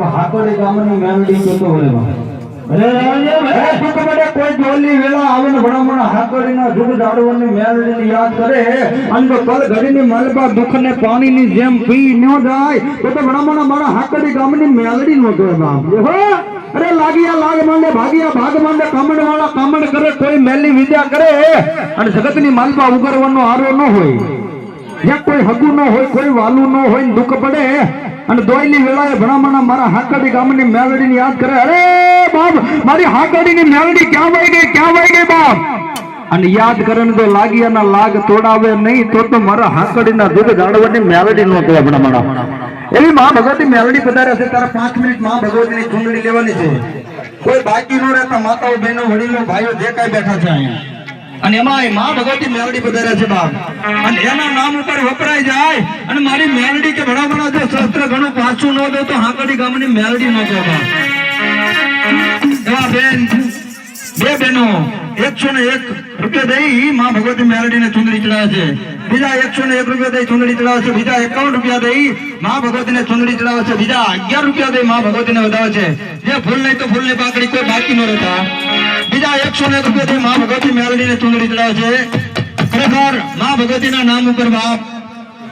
બાપ હાકડી ગામની મેલડી જોતો બાપ અરે રાજા સુખ માટે કોઈ જોલી વેલા આવે ને ભણામણ હાકડીના દુઃખ જાળવવાની મેલડીને યાદ કરે અને કલ ઘડીની મલબા દુઃખને પાણીની જેમ પી ન જાય તો તો ભણામણ મારા હાકોડી ગામની મેલડી નો જોય બાપ. હો. અરે લાગિયા લાગ માંડે ભાગિયા ભાગ માંડે કામડ વાળા કામડ કરે કોઈ મેલી વિદ્યા કરે અને જગતની મલબા ઉગરવાનો આરો ન હોય. જ્યાં કોઈ હગુ ન હોય કોઈ વાલું ન હોય દુઃખ પડે અને દોયલી વેળાએ ભણામણા મારા હાકડી ગામની મેલડીને યાદ કરે, અરે બાપ, મારી હાકડીની મેલડી ક્યાં વહી ગઈ, ક્યાં વહી ગઈ બાપ? અને યાદ કરે ને તો લાગિયાના લાગ તોડાવે નહીં, તો તો મારા હાકડીના દૂધ ગાળવાની મેલડી નો કહેવાય ભણામણા એવી મા ભગવતી મેલડી પધારે છે, તારા પાંચ મિનિટ મા ભગવતીની ચૂંટણી લેવાની છે. કોઈ બાકી ન રહેતા માતાઓ, બહેનો, વડીલો, ભાઈઓ, જે કાંઈ બેઠા છે અહીંયા. અને એમાં માં ભગવતી મેલડી પધાર્યા છે બાપ. અને એના નામ ઉપર વપરાય જાય. અને મારી મેલડી કે ભણા ભણા જો શસ્ત્ર ઘણું પાછું ન દો તો હાંકડી ગામની મેલડી ન કહો એવા બેન, બે બહેનો એકસો ને એક રૂપિયા દઈ માં ભગવતી મેલડી ને ચુંદડી ચડાવે છે. બીજા એકસો ને એક રૂપિયા દઈ ચુંદડી ચડાવે છે. બીજા એકાવન રૂપિયા દઈ માં ભગવતી ને ચુંદડી ચડાવે છે. બીજા અગિયાર રૂપિયા દઈ માં ભગવતી ને વધાવે છે. જે ફૂલ નહીં તો ફૂલની પાકડી કોઈ બાકી ન રહેતા. બીજા એકસો ને એક રૂપિયા દઈ માં ભગવતી મેળવીને ચૂંટણી ચડાવે છે. ખરેખર મા ભગવતી ના નામ ઉપર બાપ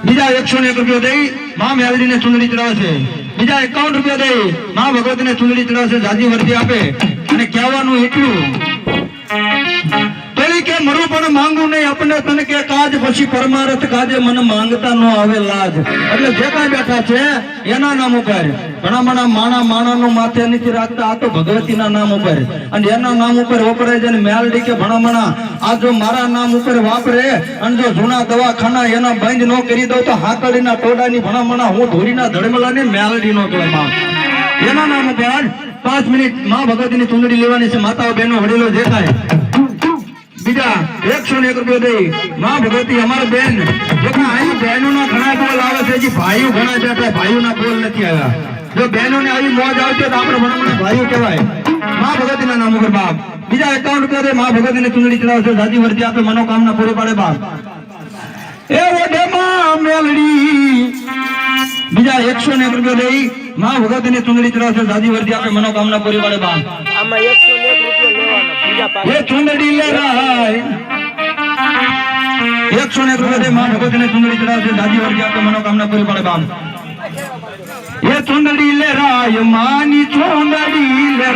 બીજા એકસો ને એક રૂપિયા દઈ માં મેલડી ને ચુંદડી ચડાવે છે. બીજા એકાવન રૂપિયા દઈ માં ભગવતી ને ચુંદડી ચડાવે છે. જાજી વર્દી આપે. અને કહેવાનું એટલું કે મરું પણ માંગુ નહીં. આપણે તને કે કાજ પછી પરમારથ કાજે મને માંગતા નો આવે લાજ. એટલે જે કાંઈ બેઠા છે, એના નામ ઉપર. ઘણા મણા માણા માણા નું માથે નથી રાખતા, આ તો ભગવતી ના નામ ઉપર. અને એના નામ ઉપર વપરાય છે મેલડી કે ભણા મણા, આ જો મારા નામ ઉપર વાપરે અને જો જૂના દવાખાના એના બંધ ન કરી દઉં તો હાકડીના ટોડાની ભણા મણા હું ધોરીના ધડમલાની મેલડી નો કહેવાય. બાપ એના નામ ઉપર પાંચ મિનિટમાં ભગવતીની ચુંદડી લેવાની છે. માતાઓ, બહેનો, વડીલો દેખાય. બીજા એકસો ને એક રૂપિયો દઈ. માં ભગવતી, અમારા બેન. જો કે અહીં બહેનો ના ઘણા બોલ આવે છે, હજી ભાઈઓ ઘણા બેઠા ભાઈઓ ના બોલ નથી આવ્યા. જો બહેનો ને આવી મોજ આવશે, તો આપણે ભણા ભાઈઓ કહેવાય. માં ભગવતી ના નામ ઉપર બાપ. બીજા એકાવન રૂપિયા દે માં ભગવતી ને ચૂંદડી ચડાવશે. દાદી વર્તી આપે મનોકામના પૂરી પાડે બાપ. એ ઓઢે માં મેલડી. બીજા એકસો ને એક રૂપિયા દઈ. માં ભગવતી ને ચૂંટણી ચડાવશે. દાદી વર્તી આપે મનોકામના પૂરી પાડે બાપ. આમાં એકસો એ ચુંદડી લે રાય. એકસો ને એક રૂપિયા માં ભગવતી ને ચુંદડી ચડાવશે. દાદી મનોકામના પૂરી પડે બાપ. એ ચુંદડી લે રાય, માની ચુંદડી લે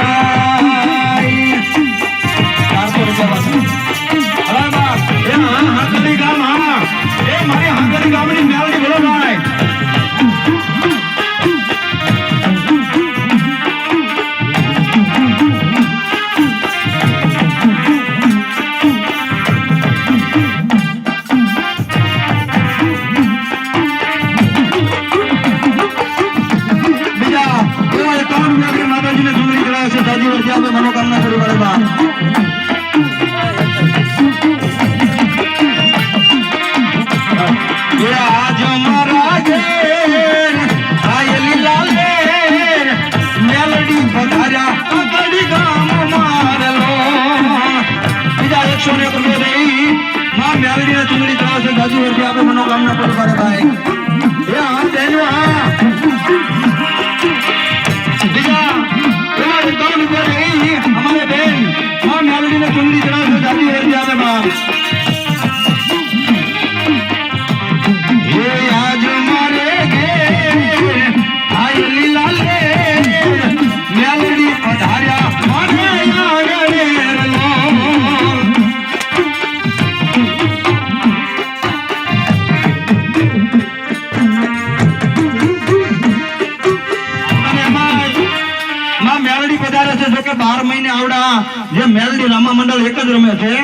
બાર મહિને આવડા જે મેલડી રામા મંડળ એક જ રમે છે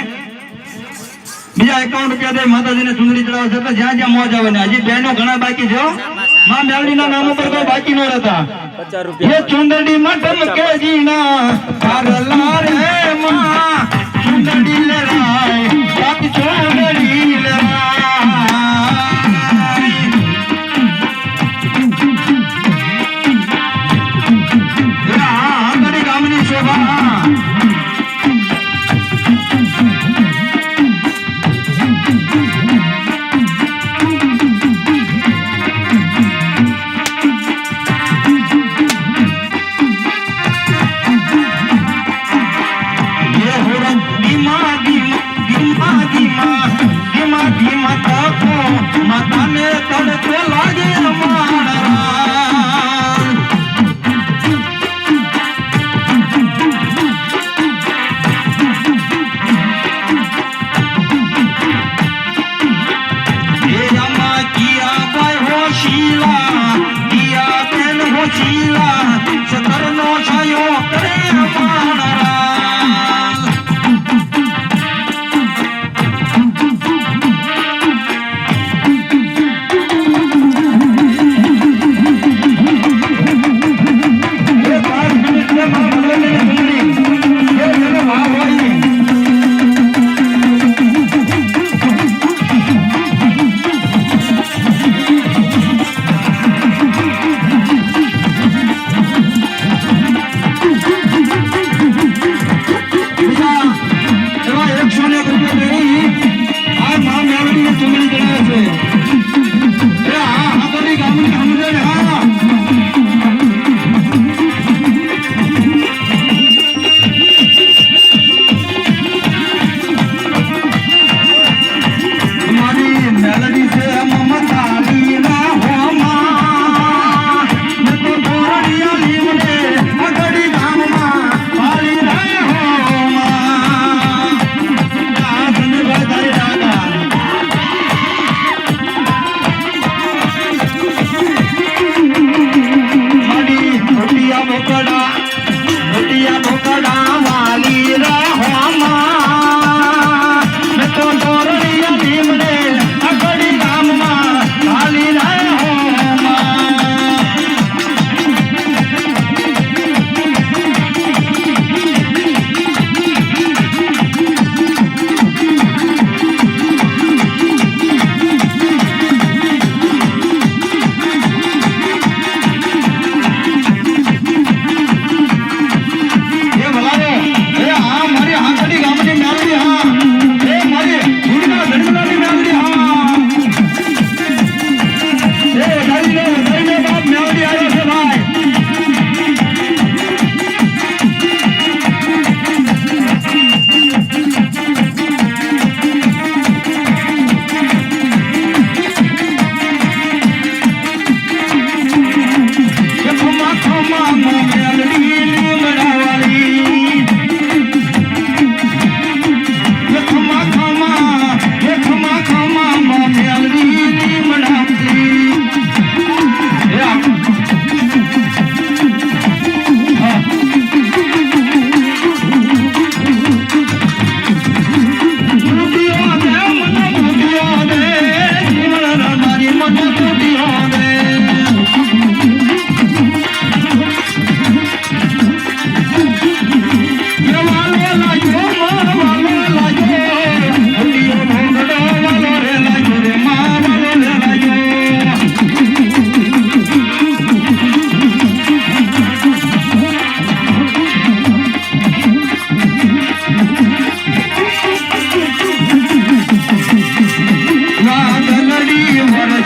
બીજા એકાવન રૂપિયા દે માતાજીને સુંદરી ચડાવે છે તો જ્યાં જ્યાં મોજ આવે ને હજી બહેનો ઘણા બાકી છે માં માં મેલડીના નામ ઉપર કોઈ બાકી ન રહેતા. એ ચુંદડી મઠમ કે ના રે માં.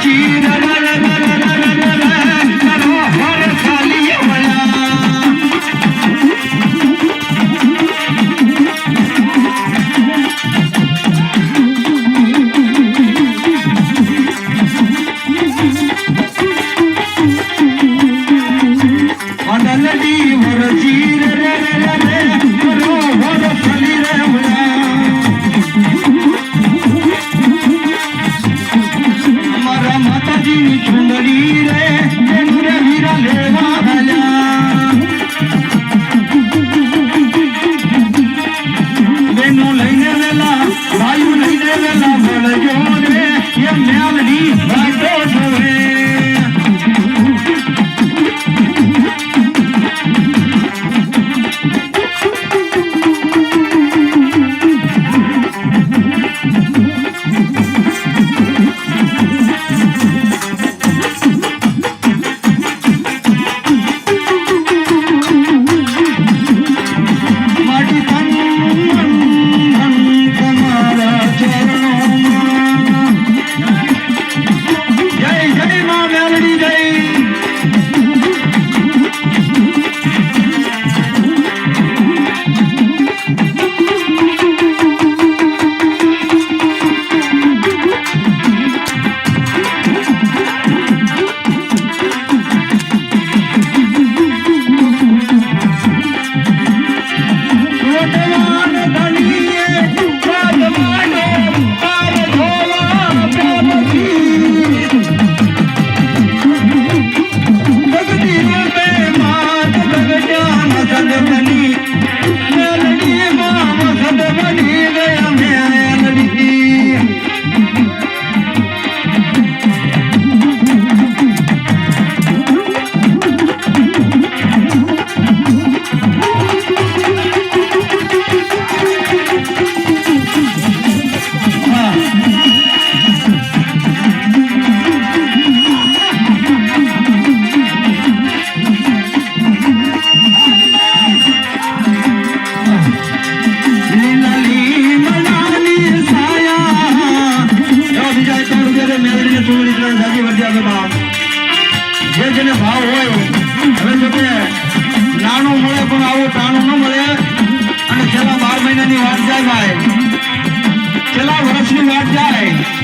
gira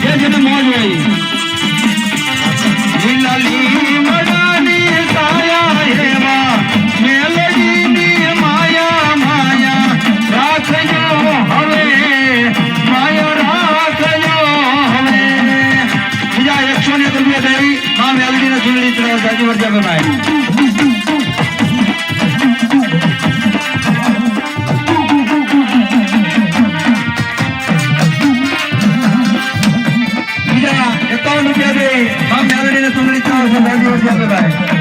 જે જેને મોજ હોય bye.